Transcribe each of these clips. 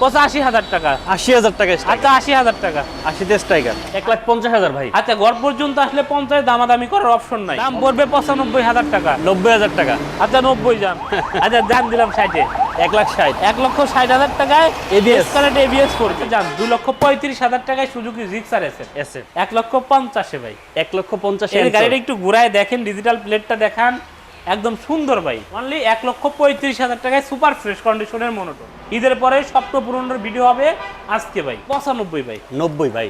পঁচাশি হাজার টাকা। আশি হাজার টাকা আচ্ছা আশি হাজার টাকা। আশিতে স্ট্রাইকার এক লাখ পঞ্চাশ হাজার ভাই। আচ্ছা ঘর পর্যন্ত আসলে পঞ্চাশ দামাদামি করার অপশন নাই। দাম পড়বে পঁচানব্বই হাজার টাকা। নব্বই হাজার টাকা। আচ্ছা নব্বই যান। আচ্ছা যান দিলাম ষাটে এক লাখ ষাট। এক লক্ষ ষাট হাজার টাকায় ABS কারেন্ট এবিএস করবে। যান দু লক্ষ পঁয়ত্রিশ হাজার টাকায় সুজুকি জিক্সার এসে এসে এক লক্ষ পঞ্চাশে ভাই। এক লক্ষ পঞ্চাশ এই গাড়িটা একটু ঘুরায় দেখেন ডিজিটাল প্লেটটা দেখান। একদম সুন্দর ভাই। অনলি এক লক্ষ পঁয়ত্রিশ হাজার টাকায় সুপার ফ্রেশ কন্ডিশনের মনোটন ঈদের পরে স্বপ্ন পূরণের ভিডিও হবে আজকে ভাই পঁচানব্বই ভাই। নব্বই ভাই।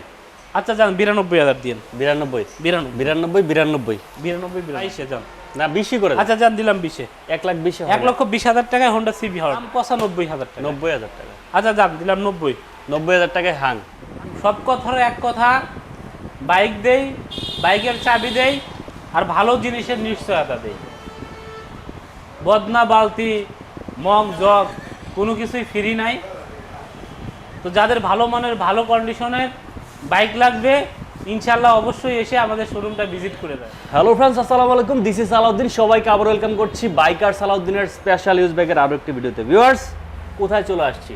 আচ্ছা যান বিরানব্বই হাজার দিন বিরানব্বই। বিরানব্বই। বিরানব্বই বিরানব্বই। বিরানব্বই বাইশে যান। না বেশি করে। আচ্ছা যান দিলাম বিশে। এক লাখ বিশ এক লক্ষ বিশ হাজার টাকায় হোন্ডা সিবি হওয়ার। পঁচানব্বই হাজার টাকা। নব্বই হাজার টাকা। আচ্ছা যান দিলাম নব্বই। নব্বই হাজার টাকায় হাং সব কথার এক কথা বাইক দেই বাইকের চাবি দেই আর ভালো জিনিসের নিশ্চয়তা দেই। বদনা, বালতি, মগ, জগ, কোনো কিছুই ফ্রি নাই। তো যাদের ভালো মানের, ভালো কন্ডিশনের বাইক লাগবে ইনশাল্লাহ অবশ্যই এসে আমাদের শোরুমটা ভিজিট করে দেয়। হ্যালো ফ্রেন্ডস আসসালামু আলাইকুম। This is Salauddin. সবাইকে আবার ওয়েলকাম করছি বাইকার সালাউদ্দিনের স্পেশাল ইউজ ব্যাগের আরও একটি ভিডিওতে। ভিউয়ার্স কোথায় চলে আসছি?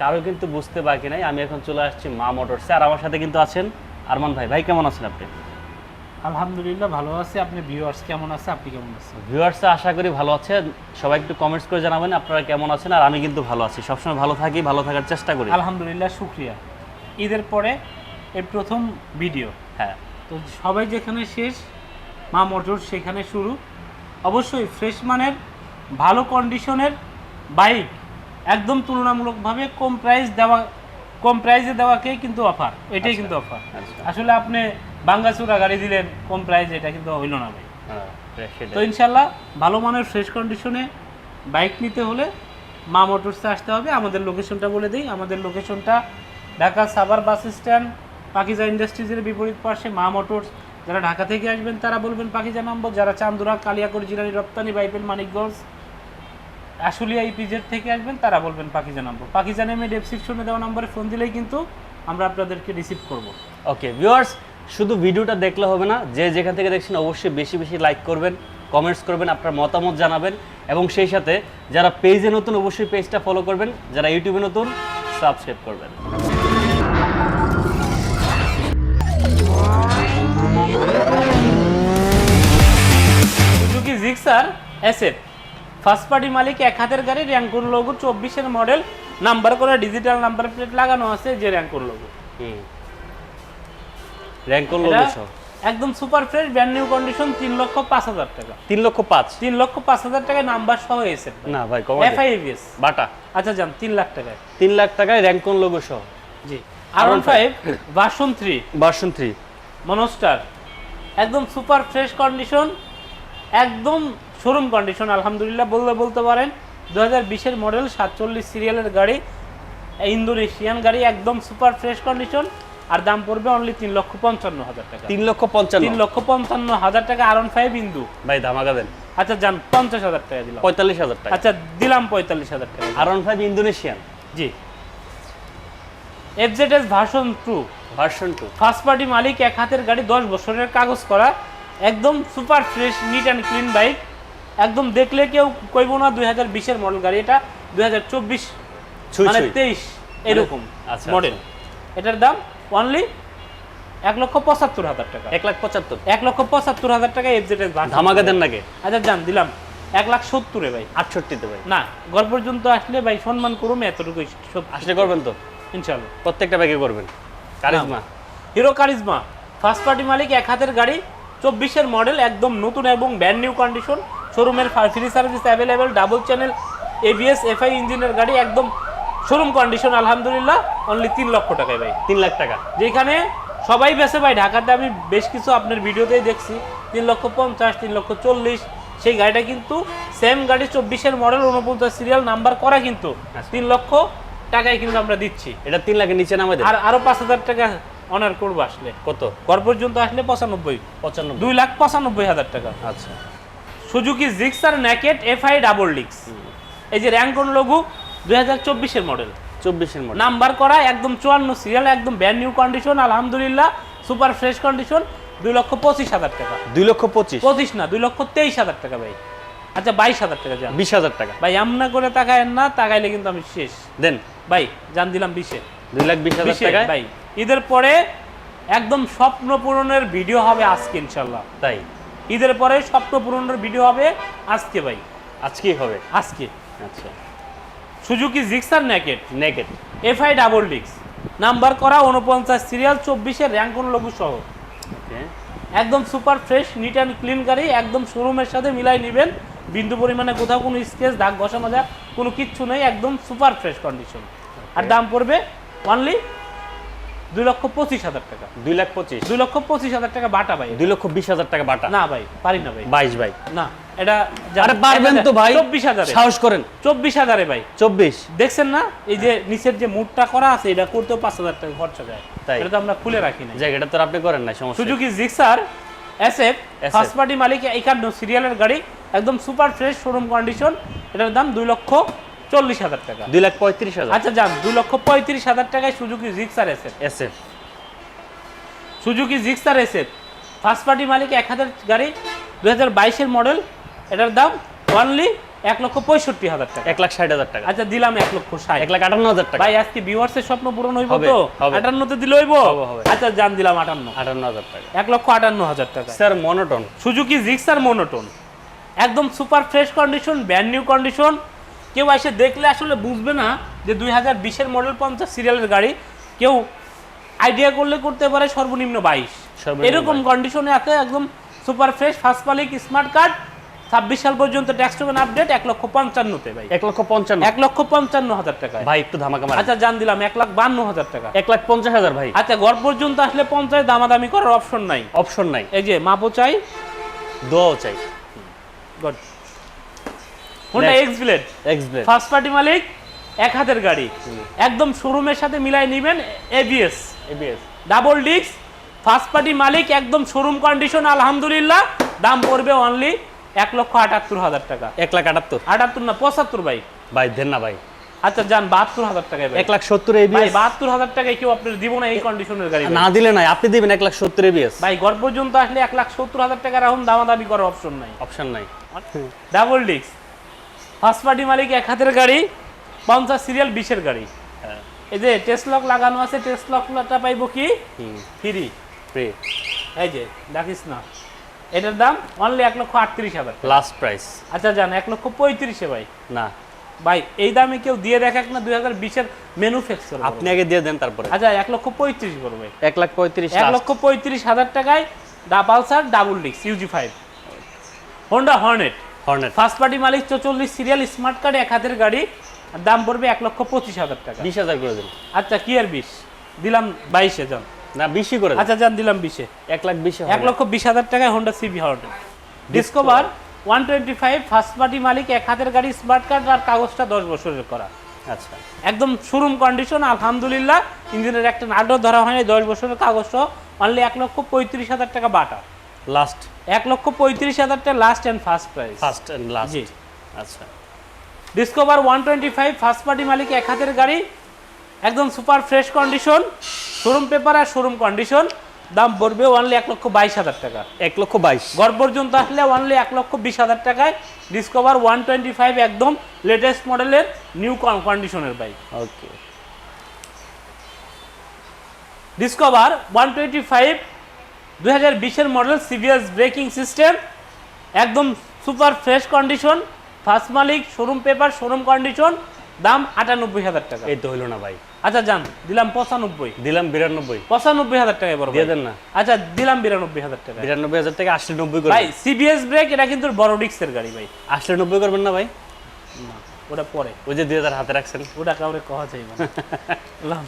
কারও কিন্তু বুঝতে বাকি নাই। আমি এখন চলে আসছি মা মোটরসে আর আমার সাথে কিন্তু আছেন আরমান ভাই। ভাই, কেমন আছেন আপনি? আলহামদুলিল্লাহ ভালো আছে। আপনি ভিউয়ার্স কেমন আছে? আপনি কেমন আছেন? ভিউয়ার্স আশা করি ভালো আছেন সবাই একটু কমেন্টস করে জানাবেন আপনারা কেমন আছেন আর আমি কিন্তু ভালো আছি। সবসময় ভালো থাকি ভালো থাকার চেষ্টা করি। আলহামদুলিল্লাহ শুক্রিয়া। ঈদের পরে এই প্রথম ভিডিও হ্যাঁ। তো সবাই যেখানে শেষ মা মোটর সেখানে শুরু। অবশ্যই ফ্রেশ মানের ভালো কন্ডিশনের বাইক একদম তুলনামূলকভাবে কম প্রাইস দেওয়া কম প্রাইসে দেওয়াকেই কিন্তু অফার এটাই কিন্তু অফার আচ্ছা। আসলে আপনি বাঙ্গাচুরা গাড়ি দিলেন কম প্রাইসে এটা কিন্তু হইল না ভাই। হ্যাঁ তো ইনশাল্লাহ ভালো মানের ফ্রেশ কন্ডিশনে বাইক নিতে হলে মা মোটরসে আসতে হবে। আমাদের লোকেশনটা বলে দিই। আমাদের লোকেশনটা ঢাকা সাভার বাস স্ট্যান্ড পাকিজা ইন্ডাস্ট্রিজের বিপরীত পাশে মা মোটরস। যারা ঢাকা থেকে আসবেন তারা বলবেন পাকিজা নম্বর যারা চান্দুরা কালিয়াকড় জিরানি রপ্তানি বাইপেল মানিকগঞ্জ আশুলিয়া ইপিজেড থেকে আসবেন তারা বলবেন পাকিজা নম্বর পাকিজা নেমে ডেসক্রিপশনে দেওয়া নম্বরে ফোন দিলেই কিন্তু আমরা আপনাদেরকে রিসিভ করব। ওকে ভিউয়ার্স শুধু ভিডিওটা দেখলে হবে না, যে যেখান থেকে দেখছেন অবশ্যই বেশি বেশি লাইক করবেন কমেন্টস করবেন, আপনার মতামত জানাবেন, এবং সেই সাথে যারা পেজে নতুন অবশ্যই পেজটা ফলো করবেন, যারা ইউটিউবে নতুন সাবস্ক্রাইব করবেন। জিক্সার এসএফ ফার্স্ট পার্টি মালিক এক হাতের গাড়ি র্যাঙ্কুর লোগো চব্বিশের মডেল নাম্বার করে ডিজিটাল নাম্বার প্লেট লাগানো আছে, যে র্যাঙ্কুর লোগো হুম। র্যাঙ্ক করল এটা একদম super fresh brand new condition তিন লক্ষ পাঁচ হাজার টাকা। তিন লক্ষ পাঁচ? তিন লক্ষ পাঁচ হাজার টাকায় নাম্বার সহ এসে না ভাই কমা এবিএস বাটা। আচ্ছা যান তিন লাখ টাকায়। তিন লাখ টাকায় র্যাঙ্ক কোন লোগো সহ G R one five version three version three monster একদম সুপার ফ্রেশ কন্ডিশন একদম শোরুম কন্ডিশন আলহামদুলিল্লাহ বললে বলতে পারেন। দু হাজার বিশের মডেল সাতচল্লিশ সিরিয়ালের গাড়ি ইন্দোনেশিয়ান গাড়ি একদম সুপার ফ্রেশ কন্ডিশন আর দাম পড়বে অনলি তিন লক্ষ পঞ্চান্ন হাজার টাকা। তিন লক্ষ পঞ্চান্ন। তিন লক্ষ পঞ্চান্ন হাজার টাকা আর ফাইভ ইন্দু ভাই ধামাকা দেন। আচ্ছা যান পঞ্চাশ হাজার টাকা দিলাম। পঁয়তাল্লিশ হাজার টাকা। আচ্ছা দিলাম পঁয়তাল্লিশ হাজার টাকা। আর ফাইভ ইন্দোনেশিয়ান জি। FZ S version two version two first party মালিক এক হাতের গাড়ি দশ বছরের কাগজ করা। একদম super fresh neat and clean bike একদম দেখলে কেউ কইব না দুই হাজার বিশের মডেল গাড়ি এটা। দুই হাজার চব্বিশ মানে তেইশ এরকম আচ্ছা, মডেল এটার দাম অনলি এক লক্ষ পঁচাত্তর হাজার টাকা। এক লাখ পঁচাত্তর। এক লক্ষ পঁচাত্তর হাজার টাকা এফজেড এস ধামাকা দেন নাকি? আচ্ছা যান দিলাম। এক লাখ সত্তরে ভাই। আটষট্টিতে ভাই। না ঘর পর্যন্ত আসলে ভাই সম্মান করুন এতটুকুই সত্যি আসলে করবেন তো? ইনশাল্লাহ প্রত্যেকটা ব্যাগে করবেন। Karizma. Hero Karizma. First party মালিক এক হাতের গাড়ি চব্বিশের মডেল একদম নতুন এবং ব্র্যান্ড নিউ কন্ডিশন শোরুমের free service available double channel ABS FI ইঞ্জিনের গাড়ি একদম শোরুম কন্ডিশন আলহামদুলিল্লাহ অনলি তিন লক্ষ টাকায় ভাই। তিন লাখ টাকা। যেখানে সবাই বেছে ভাই ঢাকাতে আমি বেশ কিছু আপনার ভিডিওতেই দেখছি। তিন লক্ষ পঞ্চাশ তিন লক্ষ চল্লিশ সেই গাড়িটা কিন্তু সেম গাড়ি চব্বিশের মডেল উনপঞ্চাশ সিরিয়াল নাম্বার করা কিন্তু তিন লক্ষ টাকায় কিন্তু আমরা দিচ্ছি। এটা তিন লাখের নিচে নামে দেন। আর আরও পাঁচ হাজার টাকা অনার করব আসলে। কত? ঘর পর্যন্ত আসলে পঁচানব্বই। পঁচানব্বই। দুই লাখ পঁচানব্বই হাজার টাকা। আচ্ছা। Suzuki Gixxer naked FI double ডিক্স এই যে র্যাঙ্কন লঘু দুই হাজার চব্বিশের মডেল চব্বিশের মডেল নাম্বার করা একদম চুয়ান্ন সিরিয়াল একদম ব্যান্ড নিউ কন্ডিশন আলহামদুলিল্লাহ সুপার ফ্রেশ কন্ডিশন দুই লক্ষ পঁচিশ হাজার টাকা। দুই লক্ষ পঁচিশ? পঁচিশ না দুই লক্ষ তেইশ হাজার টাকা ভাই। আচ্ছা বাইশ হাজার টাকা যান বিশ হাজার টাকা। ভাই আমনা করে তাকায়েন না তাকাইলে কিন্তু আমি শেষ। দেন। ভাই জান দিলাম বিশে। দুই লাখ বিশ হাজার টাকায়? ভাই। ঈদের পরে একদম স্বপ্ন পূরণের ভিডিও হবে আজকে ইনশাল্লাহ তাই? ঈদের পরে স্বপ্ন পূরণের ভিডিও হবে আজকে ভাই। আজকেই হবে? আজকে। আচ্ছা। Suzuki Gixxer naked naked. FI double ডিক্স। নাম্বার করা উনপঞ্চাশ সিরিয়াল চব্বিশের র্যাঙ্ক লঘু সহ। একদম super fresh neat and clean গাড়ি একদম শোরুমের সাথে মিলাই নেবেন। বিন্দু পরিমাণে কোথাও কোনো স্কেচ দাগ ঘষা মাজা কোনো কিচ্ছু নেই একদম সুপার ফ্রেশ কন্ডিশন আর দাম পড়বে অনলি দুই লক্ষ পঁচিশ হাজার টাকা। দুই লাখ পঁচিশ। দুই লক্ষ পঁচিশ হাজার টাকা বাটা ভাই। দুই লক্ষ বিশ হাজার টাকা বাটা। না ভাই পারি না ভাই। বাইশ ভাই। না এটা আরে পারবেন তো ভাই। চব্বিশ হাজারে। সাহস করেন। চব্বিশ হাজারে ভাই। চব্বিশ। দেখছেন না? এই যে নিচের যে মুডটা করা আছে এটা করতেও পাঁচ হাজার টাকা খরচা যায়। তাই। এটা তো আমরা খুলে রাখি না জায়গাটা তো আপনি করেন না সমস্যা Suzuki Gixxer SF first party মালিক একান্ন সিরিয়ালের গাড়ি একদম সুপার ফ্রেশ শোরুম কন্ডিশন এটার দাম দুই লক্ষ চল্লিশ হাজার টাকা। দুই লাখ পঁয়ত্রিশ হাজার। আচ্ছা যান দুই লক্ষ পঁয়ত্রিশ হাজার টাকায় Suzuki Gixxer S F Suzuki Gixxer SF first party মালিক এক হাজার গাড়ি দু হাজার বাইশের মডেল এটার দাম অনলি এক লক্ষ পঁয়ষট্টি হাজার টাকা। এক লাখ ষাট হাজার টাকা। আচ্ছা দিলাম এক লক্ষ ষাট। এক লাখ আটান্ন হাজার টাকা। ভাই আজকে ভিউয়ার্সের স্বপ্ন পূরণ হইব তো। আটান্নতে দিলে হইব। আচ্ছা জান দিলাম আটান্ন। আটান্ন হাজার টাকা। এক লক্ষ আটান্ন হাজার টাকা sir monotone Suzuki Gixxer monotone একদম super fresh condition brand new condition কেউ এসে দেখলে আসলে বুঝবে না যে দুই হাজার বিশের মডেল পঞ্চাশ সিরিয়ালের গাড়ি কেউ আইডিয়া করলে করতে পারে সর্বনিম্ন বাইশ। এরকম কন্ডিশনে আছে একদম সুপার ফ্রেশ ফার্স্ট মালিক স্মার্ট কার্ড ছাব্বিশ সাল পর্যন্ত ট্যাক্স টোকেন আপডেট এক লক্ষ পঞ্চান্নতে ভাই। এক লক্ষ পঞ্চান্ন। এক লক্ষ পঞ্চান্ন হাজার টাকা ভাই একটু ধামাকা আচ্ছা জান দিলাম এক লাখ বান্ন হাজার টাকা। এক লাখ পঞ্চাশ হাজার ভাই। আচ্ছা ঘর পর্যন্ত আসলে পঞ্চাশ দামাদামি করার অপশন নাই। অপশন নাই। এই যে মাপও চাই। দোয়াও চাই। Good Honda. X Blade X Blade first party মালিক এক হাতের গাড়ি। একদম শোরুমের সাথে মিলাই নেবেন ABS ABS double disc first party মালিক একদম শোরুম কন্ডিশন আলহামদুলিল্লাহ। দাম পড়বে অনলি এক লক্ষ আটাত্তর হাজার টাকা। এক লাখ আটাত্তর। আটাত্তর না পঁচাত্তর ভাই। ভাই দেন না ভাই। আচ্ছা যান বাহাত্তর হাজার টাকায় এক লাখ সত্তর এবিএস বাহাত্তর হাজার টাকায় কেউ আপনার দিব না এই কন্ডিশনের গাড়ি। না দিলে নাই আপনি দিবেন এক লাখ সত্তর এবিএস ভাই ঘর পর্যন্ত আসলে এক লাখ সত্তর হাজার টাকার এখন দামাদামি করার অপশন নাই। অপশন নাই। ডাবল ডিস্ক ফার্স্ট পার্টি মালিক এক হাতের গাড়ি পঞ্চাশ সিরিয়াল বিশের গাড়ি। হ্যাঁ। এই যে টেস্ট লক লাগানো আছে টেস্ট লকটা পাইবো কি? ফ্রি ফ্রি এই যে ডাকিস না। এটার দাম অনলি এক লক্ষ আটত্রিশ হাজার লাস্ট প্রাইস আচ্ছা জান এক লক্ষ পঁয়ত্রিশে ভাই। না। ভাই এই দামে কেউ দিয়ে দেখাক না দুই হাজার বিশের ম্যানুফ্যাকচার আপনি আগে দিয়ে দেন তারপরে। আচ্ছা এক লক্ষ পঁয়ত্রিশ করবে এক লাখ পঁয়ত্রিশ এক লক্ষ পঁয়ত্রিশ হাজার টাকায় ডাবালসার ডাবল ডিক্স Yuji five Honda Hornet Hornet. First party মালিক চৌচল্লিশ সিরিয়াল স্মার্ট কার্ড এক হাতের গাড়ি দাম পড়বে এক লক্ষ পঁচিশ হাজার টাকা। বিশ হাজার করে দেন। আচ্ছা কি আর বিশ? দিলাম বাইশে যান না বিশই করে আচ্ছা যান দিলাম বিশে। এক লাখ বিশে এক লক্ষ বিশ হাজার টাকায় Honda CB Hornet. Discover one twenty five first party মালিক এক হাতের গাড়ি স্মার্ট কার্ড আর কাগজটা দশ বছরের করা। আচ্ছা। একদম শোরুম কন্ডিশন আলহামদুলিল্লাহ ইঞ্জিনের একটা নাটও ধরা হয়নি দশ বছরের কাগজটা অনলি এক লক্ষ পঁয়ত্রিশ হাজার টাকা বাটা। লাস্ট এক লক্ষ পঁয়ত্রিশ হাজারটা last and first price first and last জি। আচ্ছা। Discover one twenty five first party মালিক এক হাতের গাড়ি একদম super fresh condition showroom paper আর শোরুম কন্ডিশন দাম পড়বে ওয়ানলি এক লক্ষ বাইশ হাজার টাকা। এক লক্ষ বাইশ। গড় পর্যন্ত আসলে ওয়ানলি এক লক্ষ বিশ হাজার টাকায় ডিসকভার ওয়ান টোয়েন্টি ফাইভ একদম লেটেস্ট মডেলের নিউ কন্ডিশনের bike okay Discover one twenty five দুই হাজার বিশের মডেল সিভিএস ব্রেকিং সিস্টেম একদম সুপার ফ্রেশ কন্ডিশন ফার্স্ট মালিক শোরুম পেপার শোরুম কন্ডিশন দাম আটানব্বই হাজার টাকা। এই তো হইল না ভাই। আচ্ছা যান দিলাম পঁচানব্বই। দিলাম বিরানব্বই। পঁচানব্বই হাজার টাকায় বড় দিয়ে দেন না। আচ্ছা দিলাম বিরানব্বই হাজার টাকা। বিরানব্বই হাজার থেকে আশি নব্বই ভাই সিবিএস ব্রেক এটা কিন্তু বড় ডিক্সের গাড়ি ভাই। আসলে নব্বই করবেন না ভাই? না ওটা পরে। ওই যে দুই হাজার হাতে রাখছেন। ওটা কাউরে কওয়া যাইবে না।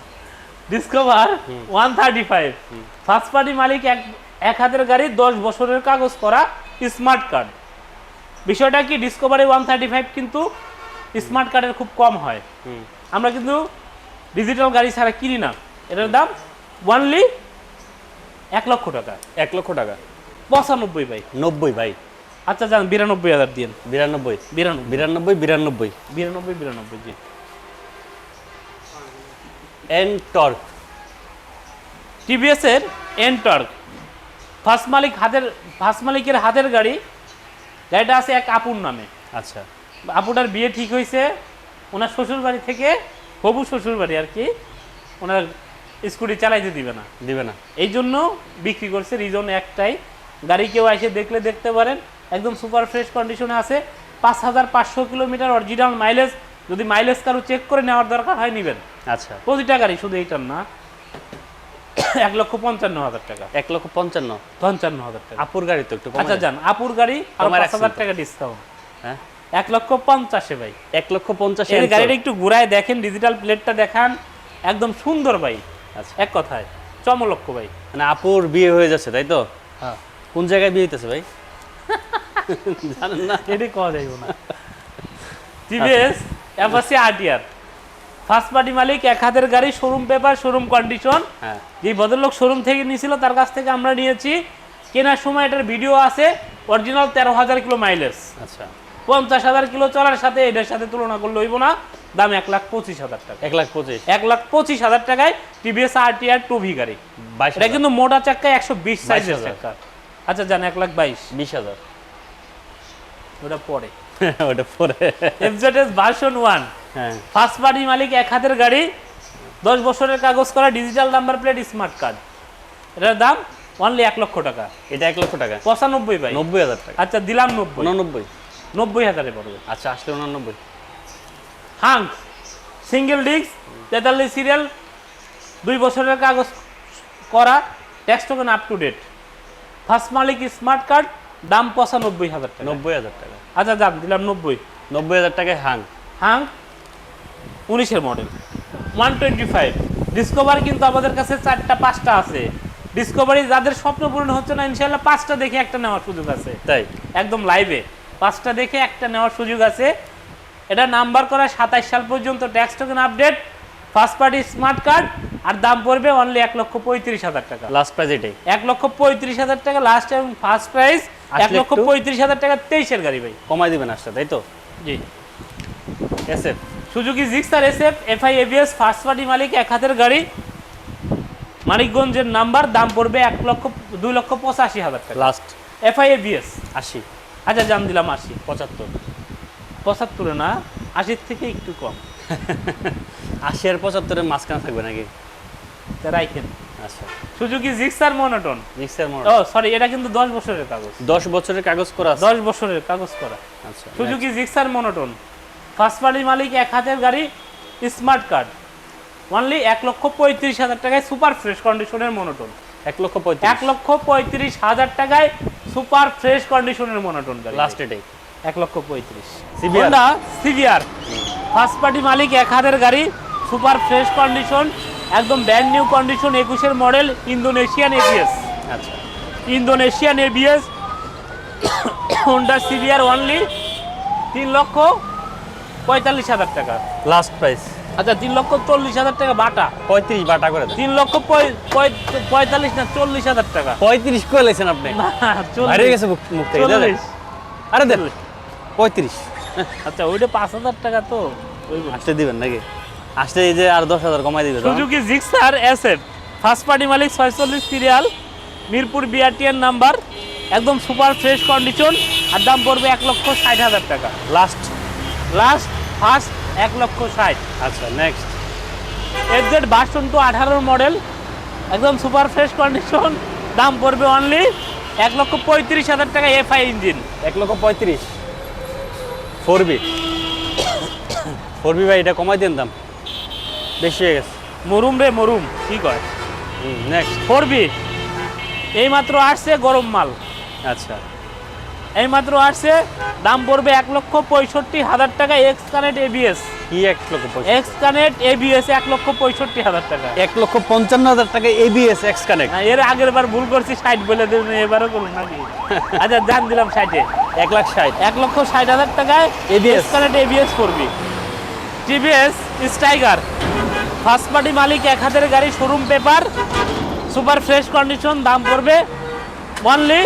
Discover one thirty five first party মালিক এক এক হাতের গাড়ি দশ বছরের কাগজ করা স্মার্ট কার্ড বিষয়টা কি? ডিসকভারি ওয়ান থার্টি ফাইভ কিন্তু স্মার্ট কার্ডের খুব কম হয়। আমরা কিন্তু ডিজিটাল গাড়ি ছাড়া কিনি না। এটার দাম ওয়ানলি এক লক্ষ টাকা। এক লক্ষ টাকা। পঁচানব্বই ভাই। নব্বই ভাই। আচ্ছা যান বিরানব্বই হাজার দিন বিরানব্বই। বিরানব্বই। বিরানব্বই বিরানব্বই। বিরানব্বই বিরানব্বই জি। এন টর্ক টিভিএস এর এনটর্ক ফার্স্ট মালিক হাতের ফার্স্ট মালিকের হাতের গাড়ি। গাড়িটা আছে এক আপুর নামে। আচ্ছা। আপুটার বিয়ে ঠিক হয়েছে। ওনার শ্বশুর বাড়ি থেকে হবু শ্বশুর বাড়ি আর কি ওনার স্কুটি চালাইতে দিবে না। দিবে না। এই জন্য বিক্রি করছে। রিজন একটাই। গাড়ি কেউ এসে দেখলে দেখতে পারেন। একদম সুপার ফ্রেশ কন্ডিশনে আছে। পাঁচ হাজার পাঁচশো কিলোমিটার অরিজিনাল মাইলেজ যদি মাইলেজ কারও চেক করে নেওয়ার দরকার হয় নেবেন। আচ্ছা। প্রতিটা গাড়ি শুধু এইটার না। এক লক্ষ পঞ্চান্ন হাজার টাকা। এক লক্ষ পঞ্চান্ন। পঞ্চান্ন হাজার টাকা। আপুর গাড়ি তো একটু আচ্ছা যান আপুর গাড়ি আর কমায় পাঁচ হাজার টাকা ডিসকাউন্ট হ্যাঁ? এক লক্ষ পঞ্চাশে ভাই। এক লক্ষ পঞ্চাশ এই গাড়িটা একটু ঘুরায় দেখেন ডিজিটাল প্লেটটা দেখান। একদম সুন্দর ভাই। আচ্ছা। এক কথায় চমলক্ষ ভাই। মানে আপুর বিয়ে হয়ে যাচ্ছে তাই তো? হ্যাঁ। কোন জায়গায় বিয়ে হইতেছে ভাই? জানেন না। এটি কওয়া যাইব না। TVS Apache RTR. First party মালিক এক হাতের গাড়ি শোরুম পেপার শোরুম কন্ডিশন যে ভদ্রলোক শোরুম থেকে নিয়েছিল তার কাছ থেকে আমরা নিয়েছি। কেনার সময় এটার ভিডিও আছে অরিজিনাল তেরো হাজার কিলো মাইলেজ আচ্ছা। পঞ্চাশ হাজার কিলো চলার সাথে এটার সাথে তুলনা করলে হইব না দাম এক লাখ পঁচিশ হাজার টাকা। এক লাখ পঁচিশ? এক লাখ পঁচিশ হাজার টাকায় টিভিএস আরটিআর টু ভি গাড়ি। বাইশ এটা কিন্তু মোটা চাক্কায় একশো বিশ সাইজের 22,000 চাক্কা। আচ্ছা জান এক লাখ বাইশ। বিশ হাজার। ওটা পরে। ওটা পরে। এফজেডএস ভার্সন ওয়ান হ্যাঁ। ফার্স্ট পার্টি মালিক এক হাতের গাড়ি দশ বছরের কাগজ করা digital number plate smart card এটার দাম অনলি এক লক্ষ টাকা। এটা এক লক্ষ টাকা। পঁচানব্বই ভাই। নব্বই হাজার টাকা। আচ্ছা দিলাম নব্বই। উননব্বই। নব্বই হাজারে পড়বে। আচ্ছা আসলে উনানব্বই। হাং সিঙ্গেল ডিস্ক তেতাল্লিশ সিরিয়াল দুই বছরের কাগজ করা tax token up to date first Malik smart card দাম পঁচানব্বই হাজার টাকা। নব্বই হাজার টাকা। আচ্ছা দাম দিলাম নব্বই। নব্বই হাজার টাকায় হাং হাং উনিশের model. One twenty five. Discover কিন্তু আমাদের কাছে চারটা পাঁচটা আছে। ডিসকভারি যাদের স্বপ্ন পূরণ হচ্ছে না ইনশাল্লাহ পাঁচটা দেখে একটা নেওয়ার সুযোগ আছে। তাই? একদম লাইভে পাঁচটা দেখে একটা নেওয়ার সুযোগ আছে। এটা নাম্বার করা সাতাশ সাল পর্যন্ত tax token update first party smart card আর দাম পড়বে অনলি এক লক্ষ পঁয়ত্রিশ হাজার টাকা। লাস্ট প্রাইজ এটাই। এক লক্ষ পঁয়ত্রিশ হাজার টাকা লাস্ট এবং ফার্স্ট প্রাইস এক লক্ষ পঁয়ত্রিশ হাজার টাকা তেইশের গাড়ি ভাই। কমাই দিবেন আসলে তাই তো? জি। SF Suzuki Gixxer SF FI ABS first party মালিক এক হাতের গাড়ি। মানিকগঞ্জের নাম্বার দাম পড়বে এক লক্ষ দুই লক্ষ পঁচাশি হাজার টাকা। লাস্ট এফআই এবিএস আশি। আচ্ছা জান দিলাম আশি। পঁচাত্তর। পঁচাত্তরে না? আশির থেকে একটু কম। আশি আর পঁচাত্তরের মাঝখানে থাকবে নাকি? রাইখেন। আচ্ছা। সুজুকি জিক্সার মনোটন রিক্সার মোড় ও সরি এটা কিন্তু দশ বছরের কাগজ। দশ বছরের কাগজ করা আছে। দশ বছরের কাগজ করা। আচ্ছা সুজুকি জিক্সার মনোটন ফার্স্ট পার্টির মালিক এক হাতের গাড়ি স্মার্ট কার্ড অনলি এক লক্ষ পঁয়ত্রিশ হাজার টাকায় সুপার ফ্রেশ কন্ডিশনের মনোটন এক লক্ষ পঁয়ত্রিশ। এক লক্ষ পঁয়ত্রিশ হাজার টাকায় সুপার ফ্রেশ কন্ডিশনের মনোটন গাড়ি। লাস্ট এটাই এক লক্ষ পঁয়ত্রিশ? হোন্ডা সিভিআর ফার্স্ট পার্টি মালিক এক হাতের গাড়ি সুপার ফ্রেশ কন্ডিশন একদম ব্র্যান্ড নিউ কন্ডিশন একুশের মডেল ইন্দোনেশিয়ান এবিএস আচ্ছা। Indonesian ABS Honda CBR only তিন লক্ষ পঁয়তাল্লিশ হাজার টাকা। লাস্ট প্রাইস আচ্ছা তিন লক্ষ চল্লিশ হাজার টাকা বাটা। পঁয়ত্রিশ বাটা করে তিন লক্ষ পঁয়- পঁয়- পঁয়তাল্লিশ না চল্লিশ হাজার টাকা। পঁয়ত্রিশ করে লেছেন আপনি। বাইরে গেছে মুখ থেকে আরে দেন পঁয়ত্রিশ। আচ্ছা ওইটা পাঁচ হাজার টাকা তো ওই আসতে দিবেন নাকি? আসতে এই যে আর দশ হাজার কমাই দিবে তখন। Suzuki Gixxer SF first party মালিক ছয়চল্লিশ সিরিয়াল মিরপুর বিআরটিএন নাম্বার একদম সুপার ফ্রেশ কন্ডিশন আর দাম পড়বে এক লক্ষ ষাট হাজার টাকা। লাস্ট লাস্ট ফার্স্ট এক লক্ষ ষাট। আচ্ছা নেক্সট এফজেড ভার্সন টু আঠারোর মডেল একদম সুপার ফ্রেশ কন্ডিশন দাম পড়বে অনলি এক লক্ষ পঁয়ত্রিশ হাজার টাকা এফআই ইঞ্জিন এক লক্ষ পঁয়ত্রিশ। ফোর বি ফোর বি ভাই এটা কমাই দেন দাম। বেশি হয়ে গেছে। মরুম রে মরুম কি কয়? নেক্সট ফোর বি এইমাত্র আসছে গরম মাল। আচ্ছা। এইমাত্র আসছে দাম পড়বে এক লক্ষ পঁয়ষট্টি হাজার টাকা এক্স কানেক্ট এবিএস কি এক লক্ষ? এক্স কানেক্ট এবিএস এক লক্ষ পঁয়ষট্টি হাজার টাকা। এক লক্ষ পঞ্চান্ন হাজার টাকা এবিএস এক্স কানেক্ট এর আগের বার ভুল করছি ষাট বলে দেবেন এবারও করুন নাকি? আচ্ছা জান দিলাম ষাটে। এক লাখ ষাট। এক লক্ষ ষাট হাজার টাকায় ABS এক্স কানেক্ট এবিএস করবি। টিভিএস স্ট্রাইগার ফার্স্ট পার্টি মালিক এক হাতের গাড়ি showroom paper super fresh condition দাম পড়বে অনলি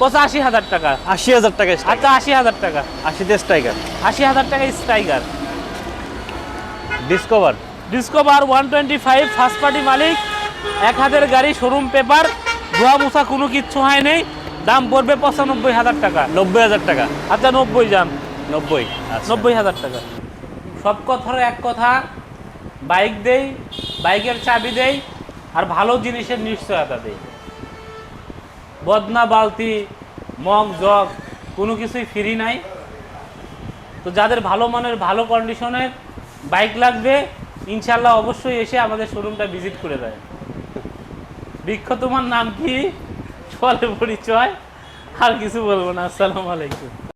পঁচাশি হাজার টাকা। আশি হাজার টাকা। আচ্ছা আশি হাজার টাকা। আশিতে স্ট্রাইকার আশি হাজার টাকা Stryker Discover. Discover one twenty five first party মালিক এক হাতের গাড়ি শোরুম পেপার ধোয়া মুছা কোনো কিচ্ছু হয় নেই। দাম পড়বে পঁচানব্বই হাজার টাকা। নব্বই হাজার টাকা। আচ্ছা নব্বই যান। নব্বই আচ্ছা। নব্বই হাজার টাকা। সব কথার এক কথা বাইক দেই বাইকের চাবি দেই আর ভালো জিনিসের নিশ্চয়তা দেই। বদনা, বালতি, মগ, জগ, কোনো কিছুই ফ্রি নাই। তো যাদের ভালো মানের, ভালো কন্ডিশনের বাইক লাগবে ইনশাল্লাহ অবশ্যই এসে আমাদের শোরুমটা ভিজিট করে দেয়। বৃক্ষ তোমার নাম কি? চলে পরিচয়। আর কিছু বলব না। আসসালামু আলাইকুম।